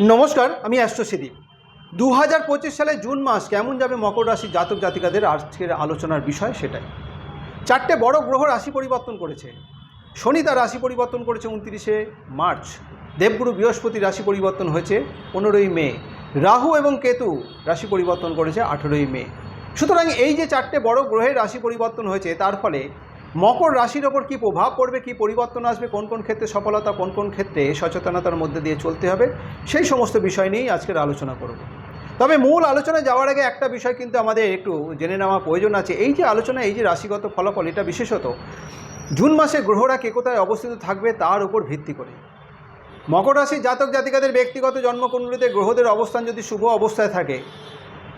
নমস্কার, আমি অ্যাস্ট্রোসিদি দু হাজার পঁচিশ সালে জুন মাস কেমন যাবে মকর রাশি জাতক জাতিকাদের আজকের আলোচনার বিষয় সেটাই। চারটে বড় গ্রহ রাশি পরিবর্তন করেছে। শনি তার রাশি পরিবর্তন করেছে উনত্রিশে মার্চ। দেবগুরু বৃহস্পতি রাশি পরিবর্তন হয়েছে পনেরোই মে। রাহু এবং কেতু রাশি পরিবর্তন করেছে আঠেরোই মে। সুতরাং এই যে চারটে বড় গ্রহের রাশি পরিবর্তন হয়েছে, তার ফলে মকর রাশির ওপর কী প্রভাব পড়বে? কী পরিবর্তন আসবে? কোন কোন ক্ষেত্রে সফলতা, কোন কোন ক্ষেত্রে সচেতনতার মধ্যে দিয়ে চলতে হবে? সেই সমস্ত বিষয় নিয়েই আজকের আলোচনা করব। তবে মূল আলোচনায় যাওয়ার আগে একটা বিষয় কিন্তু আমাদের একটু জেনে নেওয়া প্রয়োজন আছে। এই যে আলোচনা, এই যে রাশিগত ফলাফল, এটা বিশেষত জুন মাসে গ্রহরা কে কোথায় অবস্থিত থাকবে তার উপর ভিত্তি করে। মকর রাশির জাতক জাতিকাদের ব্যক্তিগত জন্মকুণ্ডলিতে গ্রহদের অবস্থান যদি শুভ অবস্থায় থাকে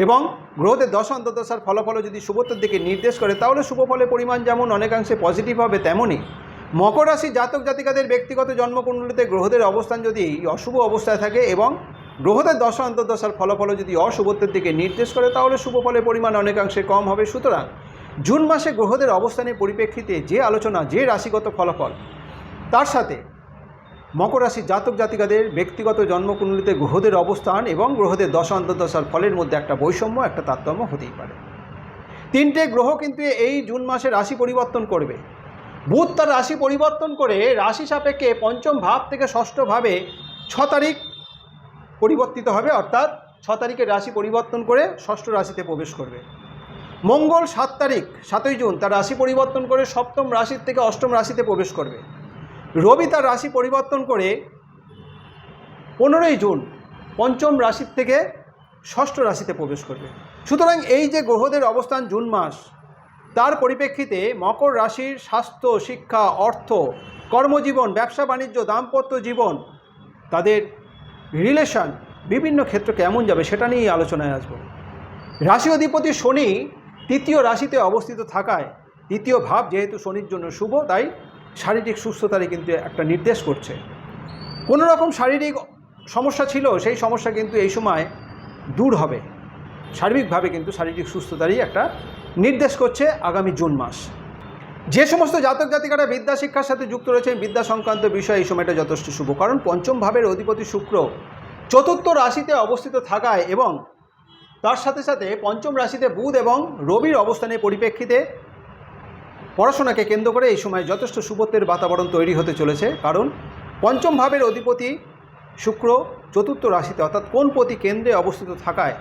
এবং গ্রহদের দশ অন্তর্দশার ফলাফল যদি শুভত্বের দিকে নির্দেশ করে, তাহলে শুভ ফলের পরিমাণ যেমন অনেকাংশে পজিটিভ হবে তেমনই। মকর রাশির জাতক জাতিকাদের ব্যক্তিগত জন্মকুণ্ডলিতে গ্রহদের অবস্থান যদি অশুভ অবস্থায় থাকে এবং গ্রহদের দশা অন্তর্দশার ফলাফল যদি অশুভত্বের দিকে নির্দেশ করে, তাহলে শুভ ফলের পরিমাণ অনেকাংশে কম হবে। সুতরাং জুন মাসে গ্রহদের অবস্থানের পরিপ্রেক্ষিতে যে আলোচনা, যে রাশিগত ফলাফল, তার সাথে মকর রাশির জাতক জাতিকাদের ব্যক্তিগত জন্মকুণ্ডলিতে গ্রহদের অবস্থান এবং গ্রহদের দশা অন্তর্দশার ফলের মধ্যে একটা বৈষম্য, একটা তারতম্য হতেই পারে। তিনটে গ্রহ কিন্তু এই জুন মাসে রাশি পরিবর্তন করবে। বুধ তার রাশি পরিবর্তন করে রাশি সাপেক্ষে পঞ্চম ভাব থেকে ষষ্ঠ ভাবে ছ তারিখ পরিবর্তিত হবে, অর্থাৎ ছ তারিখের রাশি পরিবর্তন করে ষষ্ঠ রাশিতে প্রবেশ করবে। মঙ্গল সাত তারিখ, সাতই জুন, তার রাশি পরিবর্তন করে সপ্তম রাশির থেকে অষ্টম রাশিতে প্রবেশ করবে। রবি তার রাশি পরিবর্তন করে পনেরোই জুন পঞ্চম রাশির থেকে ষষ্ঠ রাশিতে প্রবেশ করবে। সুতরাং এই যে গ্রহদের অবস্থান জুন মাস, তার পরিপ্রেক্ষিতে মকর রাশির স্বাস্থ্য, শিক্ষা, অর্থ, কর্মজীবন, ব্যবসা, বাণিজ্য, দাম্পত্য জীবন, তাদের রিলেশন বিভিন্ন ক্ষেত্র কেমন যাবে সেটা নিয়েই আলোচনায় আসব। রাশি অধিপতি শনি তৃতীয় রাশিতে অবস্থিত থাকায়, তৃতীয় ভাব যেহেতু শনির জন্য শুভ, তাই শারীরিক সুস্থতারই কিন্তু একটা নির্দেশ করছে। কোনো রকম শারীরিক সমস্যা ছিল, সেই সমস্যা কিন্তু এই সময় দূর হবে। সার্বিকভাবে কিন্তু শারীরিক সুস্থতারই একটা নির্দেশ করছে আগামী জুন মাস। যে সমস্ত জাতক জাতিকারা বিদ্যা শিক্ষার সাথে যুক্ত রয়েছেন, বিদ্যা সংক্রান্ত বিষয়ে এই সময়টা যথেষ্ট শুভ। কারণ পঞ্চম ভাবের অধিপতি শুক্র চতুর্থ রাশিতে অবস্থিত থাকায় এবং তার সাথে সাথে পঞ্চম রাশিতে বুধ এবং রবির অবস্থানের পরিপ্রেক্ষিতে পড়াশোনাকে কেন্দ্র করে এই সময় যথেষ্ট শুভত্বের বাতাবরণ তৈরি হতে চলেছে। কারণ পঞ্চম ভাবের অধিপতি শুক্র চতুর্থ রাশিতে, অর্থাৎ কোন প্রতি কেন্দ্রে অবস্থিত থাকায়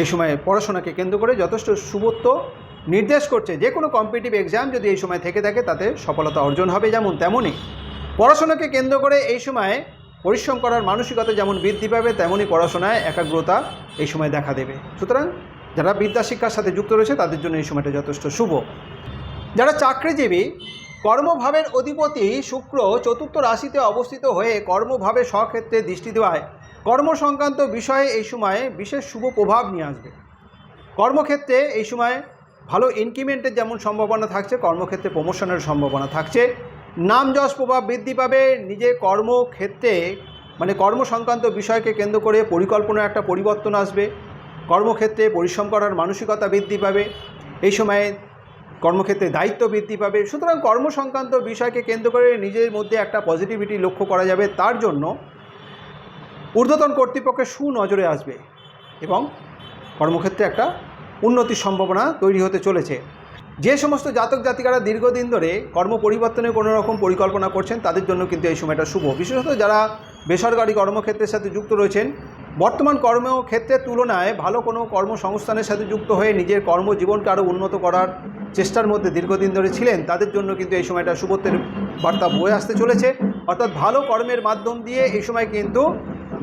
এই সময় পড়াশোনাকে কেন্দ্র করে যথেষ্ট শুভত্ব নির্দেশ করছে। যে কোনো কম্পিটিটিভ এক্সাম যদি এই সময় থেকে থাকে, তাতে সফলতা অর্জন হবে যেমন তেমনই পড়াশোনাকে কেন্দ্র করে এই সময় পরিশ্রম করার মানসিকতা যেমন বৃদ্ধি পাবে তেমনই পড়াশোনায় একাগ্রতা এই সময় দেখা দেবে। সুতরাং যারা বিদ্যা শিক্ষার সাথে যুক্ত রয়েছে, তাদের জন্য এই সময়টা যথেষ্ট শুভ। যারা চাকরিজীবী, কর্মভাবের অধিপতি শুক্র চতুর্থ রাশিতে অবস্থিত হয়ে কর্মভাবে স্বক্ষেত্রে দৃষ্টি দেওয়ায় কর্ম সংক্রান্ত বিষয়ে এই সময়ে বিশেষ শুভ প্রভাব নিয়ে আসবে। কর্মক্ষেত্রে এই সময় ভালো ইনক্রিমেন্টের যেমন সম্ভাবনা থাকছে, কর্মক্ষেত্রে প্রমোশনের সম্ভাবনা থাকছে। নাম যশ প্রভাব বৃদ্ধি পাবে, নিজে কর্মক্ষেত্রে মানে কর্ম সংক্রান্ত বিষয়কে কেন্দ্র করে পরিকল্পনার একটা পরিবর্তন আসবে। কর্মক্ষেত্রে পরিশ্রম করার মানসিকতা বৃদ্ধি পাবে। এই সময়ে কর্মক্ষেত্রে দায়িত্ব বৃদ্ধি পাবে। সুতরাং কর্ম সংক্রান্ত বিষয়কে কেন্দ্র করে নিজের মধ্যে একটা পজিটিভিটি লক্ষ্য করা যাবে। তার জন্য ঊর্ধ্বতন কর্তৃপক্ষের সুনজরে আসবে এবং কর্মক্ষেত্রে একটা উন্নতির সম্ভাবনা তৈরি হতে চলেছে। যে সমস্ত জাতক জাতিকারা দীর্ঘদিন ধরে কর্ম পরিবর্তনের কোনো রকম পরিকল্পনা করছেন, তাদের জন্য কিন্তু এই সময়টা শুভ। বিশেষত যারা বেসরকারি কর্মক্ষেত্রের সাথে যুক্ত রয়েছেন, বর্তমান কর্মক্ষেত্রের তুলনায় ভালো কোনো কর্মসংস্থানের সাথে যুক্ত হয়ে নিজের কর্মজীবনকে আরও উন্নত করার চেষ্টার মধ্যে দীর্ঘদিন ধরে ছিলেন, তাদের জন্য কিন্তু এই সময়টা শুভত্বের বার্তা বয়ে আসতে চলেছে। অর্থাৎ ভালো কর্মের মাধ্যম দিয়ে এই সময় কিন্তু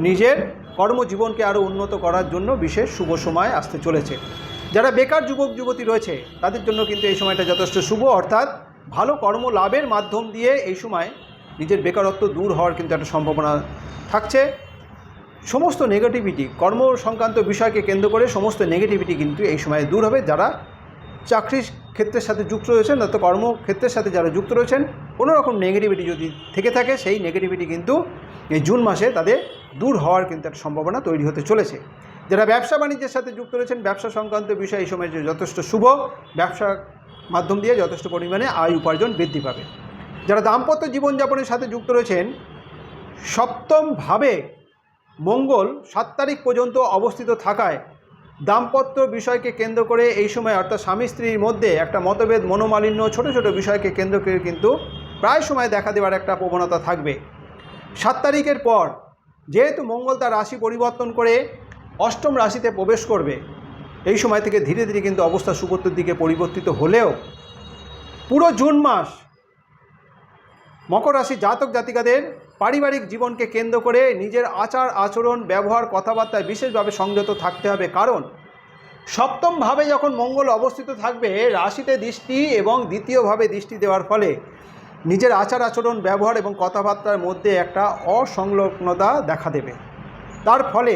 নিজের কর্মজীবনকে আরও উন্নত করার জন্য বিশেষ শুভ সময় আসতে চলেছে। যারা বেকার যুবক, যুবতী রয়েছে, তাদের জন্য কিন্তু এই সময়টা যথেষ্ট শুভ। অর্থাৎ ভালো কর্ম লাভের মাধ্যম দিয়ে এই সময় নিজের বেকারত্ব দূর হওয়ার কিন্তু একটা সম্ভাবনা থাকছে। সমস্ত নেগেটিভিটি কর্ম সংক্রান্ত বিষয়কে কেন্দ্র করে সমস্ত নেগেটিভিটি কিন্তু এই সময় দূর হবে। যারা চাকরির ক্ষেত্রের সাথে যুক্ত রয়েছেন, অর্থাৎ কর্মক্ষেত্রের সাথে যারা যুক্ত রয়েছেন কোনো রকম নেগেটিভিটি যদি থেকে থাকে, সেই নেগেটিভিটি কিন্তু এই জুন মাসে তাদের দূর হওয়ার কিন্তু একটা সম্ভাবনা তৈরি হতে চলেছে। যারা ব্যবসা বাণিজ্যের সাথে যুক্ত রয়েছেন, ব্যবসা সংক্রান্ত বিষয় এই সময় যথেষ্ট শুভ ব্যবসার মাধ্যম দিয়ে যথেষ্ট পরিমাণে আয় উপার্জন বৃদ্ধি পাবে। যারা দাম্পত্য জীবনযাপনের সাথে যুক্ত রয়েছেন সপ্তমভাবে মঙ্গল সাত তারিখ পর্যন্ত অবস্থিত থাকায় দাম্পত্য বিষয়কে কেন্দ্র করে এই সময় অর্থাৎ স্বামী স্ত্রীর মধ্যে একটা মতভেদ, মনোমালিন্য, ছোট ছোট বিষয়কে কেন্দ্র করে কিন্তু প্রায় সময় দেখা দেওয়ার একটা প্রবণতা থাকবে। সাত তারিখের পর যেহেতু মঙ্গল তার রাশি পরিবর্তন করে অষ্টম রাশিতে প্রবেশ করবে, এই সময় থেকে ধীরে ধীরে কিন্তু অবস্থা সুগত্যের দিকে পরিবর্তিত হলেও পুরো জুন মাস মকর রাশি জাতক জাতিকাদের পারিবারিক জীবনকে কেন্দ্র করে নিজের আচার, আচরণ, ব্যবহার, কথাবার্তায় বিশেষভাবে সংযত থাকতে হবে। কারণ, সপ্তমভাবে যখন মঙ্গল অবস্থিত থাকবে, রাশিতে দৃষ্টি এবং দ্বিতীয়ভাবে দৃষ্টি দেওয়ার ফলে নিজের আচার, আচরণ, ব্যবহার এবং কথাবার্তার মধ্যে একটা অসংলগ্নতা দেখা দেবে। তার ফলে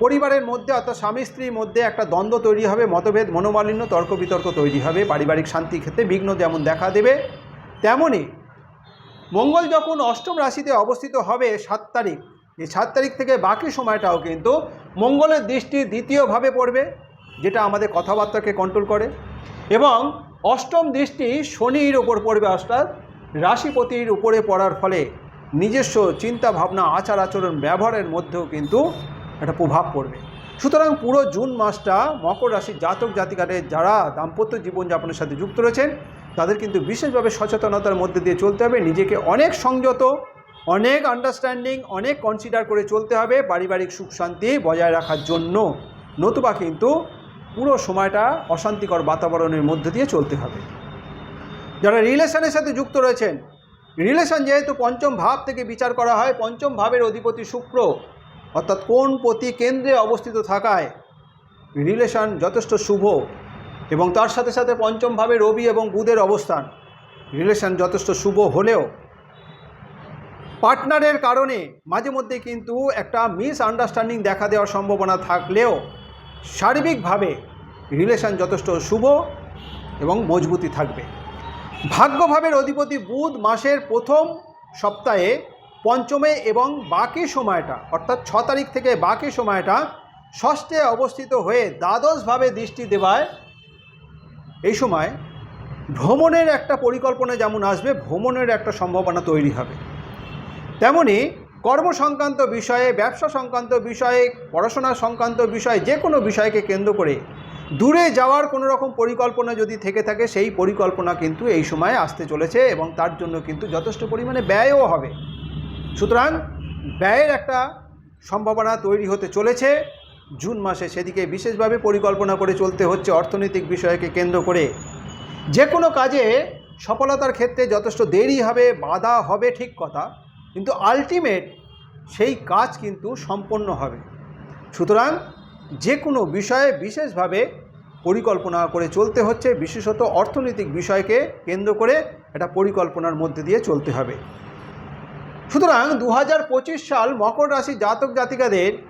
পরিবারের মধ্যে অর্থাৎ স্বামী স্ত্রীর মধ্যে একটা দ্বন্দ্ব তৈরি হবে, মতভেদ, মনোমালিন্য, তর্ক বিতর্ক তৈরি হবে, পারিবারিক শান্তি ক্ষেত্রে বিঘ্ন যেমন দেখা দেবে তেমনই মঙ্গল যখন অষ্টম রাশিতে অবস্থিত হবে সাত তারিখ, এই সাত তারিখ থেকে বাকি সময়টাও কিন্তু মঙ্গলের দৃষ্টি দ্বিতীয়ভাবে পড়বে, যেটা আমাদের কথাবার্তাকে কন্ট্রোল করে। এবং অষ্টম দৃষ্টি শনির ওপর পড়বে, অর্থাৎ রাশিপতির উপরে পড়ার ফলে নিজস্ব চিন্তা ভাবনা, আচার আচরণ, ব্যবহারের মধ্যেও কিন্তু একটা প্রভাব পড়বে। সুতরাং পুরো জুন মাসটা মকর রাশির জাতক জাতিকাদের যারা দাম্পত্য জীবনযাপনের সাথে যুক্ত রয়েছেন তাদের কিন্তু বিশেষভাবে সচেতনতার মধ্যে দিয়ে চলতে হবে। নিজেকে অনেক সংযত, অনেক আন্ডারস্ট্যান্ডিং অনেক কনসিডার করে চলতে হবে পারিবারিক সুখ শান্তি বজায় রাখার জন্য। নতুবা কিন্তু পুরো সময়টা অশান্তিকর বাতাবরণের মধ্যে দিয়ে চলতে হবে। যারা রিলেশনের সাথে যুক্ত রয়েছেন রিলেশন যেহেতু পঞ্চম ভাব থেকে বিচার করা হয়, পঞ্চম ভাবের অধিপতি শুক্র, অর্থাৎ কোন প্রতি কেন্দ্রে অবস্থিত থাকায় রিলেশন যথেষ্ট শুভ। এবং তার সাথে সাথে পঞ্চমভাবে রবি এবং বুধের অবস্থান। রিলেশন যথেষ্ট শুভ হলেও পার্টনারের কারণে মাঝে মধ্যে কিন্তু একটা মিস আন্ডারস্ট্যান্ডিং দেখা দেওয়ার সম্ভাবনা থাকলেও সার্বিকভাবে রিলেশন যথেষ্ট শুভ এবং মজবুতি থাকবে। ভাগ্যভাবের অধিপতি বুধ মাসের প্রথম সপ্তাহে পঞ্চমে এবং বাকি সময়টা, অর্থাৎ ছ তারিখ থেকে বাকি সময়টা ষষ্ঠে অবস্থিত হয়ে দ্বাদশভাবে দৃষ্টি দেওয়ায় এই সময় ভ্রমণের একটা পরিকল্পনা যেমন আসবে, ভ্রমণের একটা সম্ভাবনা তৈরি হবে। তেমনি কর্ম সংক্রান্ত বিষয়ে, ব্যবসা সংক্রান্ত বিষয়ে, পড়াশোনা সংক্রান্ত বিষয়ে, যে কোনো বিষয়কে কেন্দ্র করে দূরে যাওয়ার কোনো রকম পরিকল্পনা যদি থেকে থাকে, সেই পরিকল্পনা কিন্তু এই সময়ে আসতে চলেছে এবং তার জন্য কিন্তু যথেষ্ট পরিমাণে ব্যয়ও হবে। সুতরাং ব্যয়ের একটা সম্ভাবনা তৈরি হতে চলেছে। জুন মাসে সেদিকে বিশেষভাবে পরিকল্পনা করে চলতে হচ্ছে অর্থনৈতিক বিষয়কে কেন্দ্র করে। যে কোনো কাজে সফলতার ক্ষেত্রে যথেষ্ট দেরি হবে, বাধা হবে ঠিক কথা, কিন্তু আলটিমেট সেই কাজ কিন্তু সম্পন্ন হবে। সুতরাং যে কোনো বিষয়ে বিশেষভাবে পরিকল্পনা করে চলতে হচ্ছে, বিশেষত অর্থনৈতিক বিষয়কে কেন্দ্র করে একটা পরিকল্পনার মধ্যে দিয়ে চলতে হবে। সুতরাং দু হাজার পঁচিশ সাল মকর রাশি জাতক জাতিকাদের